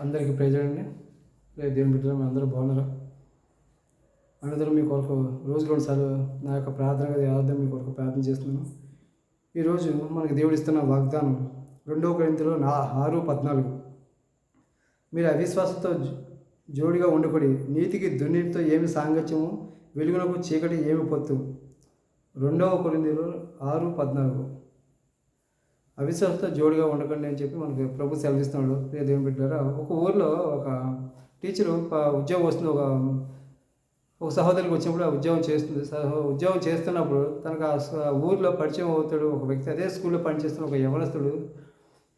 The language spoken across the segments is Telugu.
అందరికీ ప్రజలండి రేపు దేవుని బిడ్డలు మీ అందరూ బాగున్నారా? అందరూ మీ కొరకు రోజు రెండుసార్లు నా యొక్క ప్రార్థనగా యావద్దాం మీ కొరకు ప్రార్థన చేస్తున్నాను. ఈరోజు మనకి దేవుడు ఇస్తున్న వాగ్దానం రెండవ గ్రంథిలో నా ఆరు పద్నాలుగు. మీరు అవిశ్వాసంతో జోడిగా ఉండకూడి నీతికి దుర్నీతితో ఏమి సాంగత్యము వెలుగునకు చీకటి ఏమి పొత్తు? రెండవ కొరింతలో ఆరు పద్నాలుగు. అవిశ్వాసంతో జోడిగా ఉండకండి అని చెప్పి మనకి ప్రభు సెలవిస్తున్నాడు. ప్రియ దేవుని బిడ్డారా ఒక ఊర్లో ఒక టీచరు ఉద్యోగం వస్తుంది ఒక ఒక సహోదరికి వచ్చినప్పుడు ఆ ఉద్యోగం చేస్తుంది. ఉద్యోగం చేస్తున్నప్పుడు తనకు ఆ స- ఊర్లో పరిచయం అవుతాడు. ఒక వ్యక్తి అదే స్కూల్లో పనిచేస్తున్న ఒక యవనస్తుడు.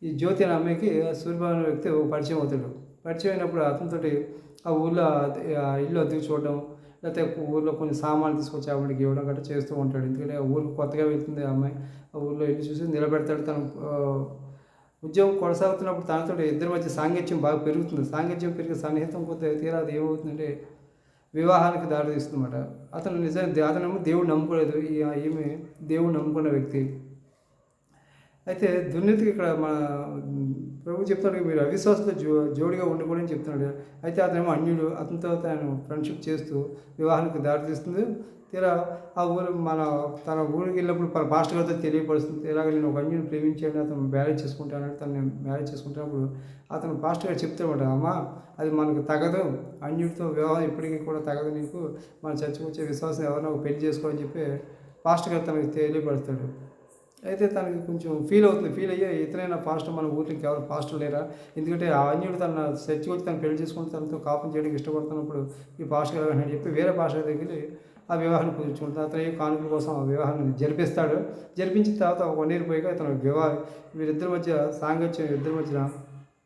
ఈ జ్యోతి అనే అమ్మాయికి సూర్యభావన వ్యక్తి పరిచయం అవుతాడు. పరిచయం అయినప్పుడు అతనితోటి ఆ ఊళ్ళో ఇల్లు అద్దెకు చూడడం లేకపోతే ఊళ్ళో కొన్ని సామాన్లు తీసుకొచ్చి ఆవిడకి ఇవ్వడం గట్రా చేస్తూ ఉంటాడు. ఎందుకంటే ఊరికి కొత్తగా వెళ్తుంది ఆ అమ్మాయి. ఆ ఊళ్ళో వెళ్ళి చూసి నిలబెడతాడు. తను ఉద్యోగం కొనసాగుతున్నప్పుడు తనతో ఇద్దరి మధ్య సాంగత్యం బాగా పెరుగుతుంది. సాంగత్యం పెరిగే సన్నిహితం కొద్ది తీరా అది ఏమవుతుందంటే వివాహానికి దారి తీస్తుందన్నమాట అతను నిజంగా అతనేమో దేవుడు నమ్ముకోలేదు. ఈమె దేవుడు నమ్ముకున్న వ్యక్తి. అయితే దుర్నీతికి ఇక్కడ మన ప్రభు చెప్తాడు మీరు అవిశ్వాసంతో జో జోడిగా ఉండకూడదని చెప్తున్నాడు. అయితే అతనేమో అన్యుడు అతనితో తాను ఫ్రెండ్షిప్ చేస్తూ వివాహానికి దారితీస్తుంది. తీరా ఆ ఊరు మన తన ఊరికి వెళ్ళినప్పుడు మన పాస్టర్ గారితో తెలియపరుస్తుంది. ఇలాగ నేను ఒక అన్యుని ప్రేమించాడు అతను మ్యారేజ్ చేసుకుంటాను తను మ్యారేజ్ చేసుకుంటున్నప్పుడు అతను పాస్టర్ గారు చెప్తాడు అమ్మా అది మనకు తగదు. అన్యుడితో వివాహం ఇప్పటికీ కూడా తగదు నీకు. మన చర్చకు వచ్చే విశ్వాసం ఎవరినో ఒక పెళ్ళి చేసుకోవాలని చెప్పి పాస్టర్ గారు తనకి తెలియపరుస్తాడు. అయితే తనకి కొంచెం ఫీల్ అవుతుంది ఫీల్ అయ్యే ఇతనైనా పాస్టర్ మన ఊరికి ఎవరు పాస్టర్ లేరా? ఎందుకంటే ఆ అన్యుడు తన చర్చి వచ్చి తను పెళ్ళి చేసుకుని తనతో కాపం చేయడానికి ఇష్టపడుతున్నప్పుడు ఈ పాస్టర్ గారు అని చెప్పి వేరే పాస్టర్ దగ్గరికి ఆ వివాహాన్ని కుదుర్చుకుంటాడు అతను ఏ కానుకల కోసం ఆ వివాహాన్ని జరిపిస్తాడు. జరిపించిన తర్వాత ఒక వన్ ఇయర్ పోయాక తన వివాహ వీరిద్దరి మధ్య సాంగత్యం ఇద్దరి మధ్య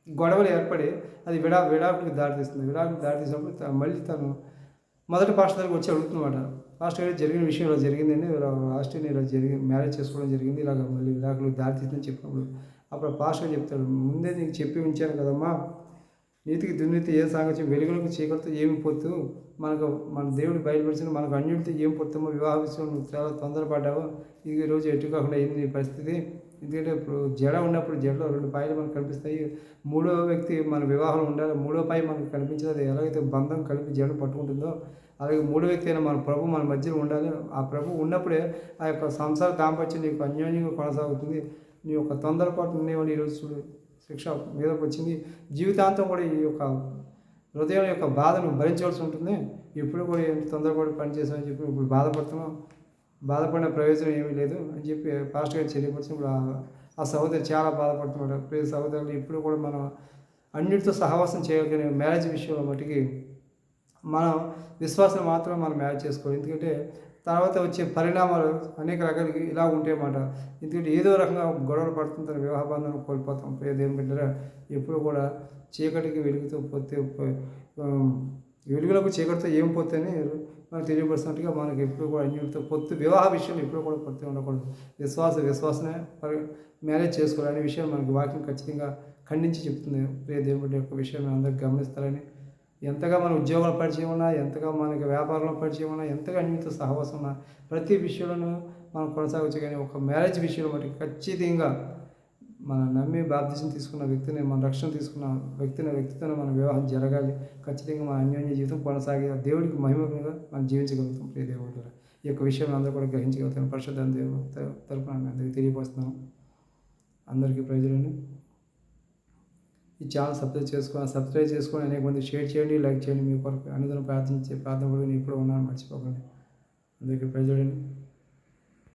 గొడవలు ఏర్పడి అది విడా విడాకుడికి దారితీస్తుంది. విడాకుడికి దారితీసినప్పుడు మళ్ళీ తను మొదటి పాస్టర్ దగ్గరికి వచ్చి అడుగుతున్నమాట పాస్టర్ జరిగిన విషయం ఇలా జరిగిందండి. ఇలా ఆస్ట్రేలియా ఇలా జరిగి మ్యారేజ్ చేసుకోవడం జరిగింది. ఇలాగ మళ్ళీ విడాకులు దారితీసిందని చెప్పినప్పుడు అప్పుడు పాస్టర్ చెప్తాడు ముందే నీకు చెప్పి ఉంచాను కదమ్మా. నీతికి దుర్నీతి ఏ సాంగత్యం వెలుగులకు చీకలతో ఏమి పొత్తు? మనకు మన దేవుడు బయలుపరిచిన మనకు అన్యుడితో ఏం పొత్తామో? వివాహ విషయం నువ్వు చాలా తొందరపడ్డావో. ఇది రోజు ఎటు కాకుండా అయింది నీ పరిస్థితి. ఎందుకంటే ఇప్పుడు జడ ఉన్నప్పుడు జడలో రెండు పాయలు మనకు కనిపిస్తాయి. మూడో వ్యక్తి మన వివాహం ఉండాలి. మూడో పాయ మనకు కనిపించదు. అది ఎలాగైతే బంధం కలిపి జడ పట్టుకుంటుందో అలాగే మూడో వ్యక్తి అయినా మన ప్రభు మన మధ్యలో ఉండాలి. ఆ ప్రభు ఉన్నప్పుడే ఆ యొక్క సంసార దాంపత్యం నీకు అన్యోన్యంగా కొనసాగుతుంది. నీ యొక్క తొందరపాటు ఉండేవాడు ఈరోజు చూడు. శిక్ష మీదకి వచ్చింది. జీవితాంతం కూడా ఈ యొక్క హృదయం యొక్క బాధను భరించవలసి ఉంటుంది. ఇప్పుడు కూడా ఏంటి తొందరపడి పనిచేసామని చెప్పి ఇప్పుడు బాధపడుతున్నాం. బాధపడిన ప్రయోజనం ఏమీ లేదు అని చెప్పి పాస్టర్ గారు తెలియపరిచినప్పుడు ఆ- ఆ సహోదరి చాలా బాధపడుతున్నాడు. ప్రతి సహోదరులు ఇప్పుడు కూడా మనం అన్నిటితో సహవాసం చేయగలిగిన మ్యారేజ్ విషయంలో మటుకి మనం విశ్వాసం మాత్రం మనం మ్యారేజ్ చేసుకోవాలి. ఎందుకంటే తర్వాత వచ్చే పరిణామాలు అనేక రకాలకి ఇలా ఉంటాయన్నమాట ఎందుకంటే ఏదో రకంగా గొడవలు పడుతుంది తన వివాహ బంధం కోల్పోతాం. ప్రియ బిడ్డరా ఎప్పుడు కూడా చీకటికి వెలుగుతూ పోతే వెలుగులకు చీకటితో ఏం పోతే అని మనకు తెలియపరుస్తున్నట్టుగా మనకి ఎప్పుడు కూడా అన్యులతో పొత్తు వివాహ విషయం ఎప్పుడు కూడా పొత్తు ఉండకూడదు. విశ్వాస విశ్వాసనే మ్యారేజ్ చేసుకోవాలి విషయం మనకి వాక్యం ఖచ్చితంగా ఖండించి చెప్తుంది. ప్రియ దేవుడి యొక్క విషయం అందరికి గమనిస్తారని ఎంతగా మన ఉద్యోగాలు పరిచయం ఉన్నా ఎంతగా మనకి వ్యాపారంలో పరిచయం ఉన్నా ఎంతగా అన్నితో సహవాసం ఉన్నా ప్రతి విషయంలోనూ మనం కొనసాగవచ్చు కానీ ఒక మ్యారేజ్ విషయంలో మటుకు ఖచ్చితంగా మన నమ్మి బాప్తిజం తీసుకున్న వ్యక్తిని మన రక్షణ తీసుకున్న వ్యక్తిని వ్యక్తితోనే మన వివాహం జరగాలి. ఖచ్చితంగా మన అన్యోన్య జీవితం కొనసాగి ఆ దేవుడికి మహిమగా మనం జీవించగలుగుతాం. ప్రియ దేవుడి ఈ యొక్క విషయం అందరూ కూడా గ్రహించగలుగుతాం పరిశుద్ధ దేవుడు తరపున అందరికీ తెలియపరుస్తున్నాను. అందరికీ ప్రజలను ఈ ఛానల్ సబ్స్క్రైబ్ చేసుకొని సబ్స్క్రైబ్ చేసుకొని అనేక మంది షేర్ చేయండి లైక్ చేయండి మీ కొరకు అనుదిన ప్రార్థించే ప్రార్థన కూడా నేను ఇప్పుడు ఉన్నాను మర్చిపోకండి. అందుకే ప్రజలని